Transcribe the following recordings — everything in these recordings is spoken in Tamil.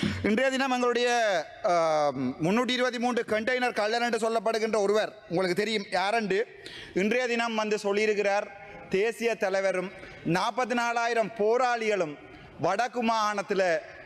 இன்றைய தினம் எங்களுடைய முன்னூற்றி இருபத்தி மூன்று கண்டெய்னர் கல்லர் என்று சொல்லப்படுகின்ற ஒருவர் உங்களுக்கு தெரியும் யாரென்று இன்றைய தினம் வந்து சொல்லியிருக்கிறார் தேசிய தலைவரும் நாற்பத்தி நாலாயிரம் போராளிகளும் வடக்கு மாகாணத்தில்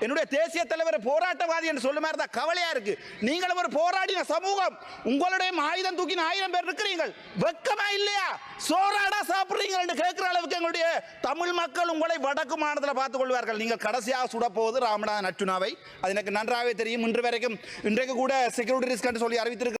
என்னுடைய தேசிய தலைவர் போராட்டவாதி என்று சொல்லும் மாதிரி தான் கவலையா இருக்கு. நீங்களும் ஒரு போராடின சமூகம். உங்களுடைய ஆயுதம் தூக்கின ஆயிரம் பேர் இருக்கிறீர்கள். வெக்கமா இல்லையா? சோறாடா சாப்பிடுறீங்க என்று கேட்கிற அளவுக்கு எங்களுடைய தமிழ் மக்கள் உங்களை வடக்கு மாநிலத்தில் பார்த்துக் கொள்வார்கள். நீங்கள் கடைசியாக சுடப்போவது ராமநாதன் அர்ச்சுனாவை அது எனக்கு நன்றாகவே தெரியும். இன்று வரைக்கும் இன்றைக்கு கூட செக்யூரிட்டி ரிஸ்க் என்று சொல்லி அறிவித்திருக்க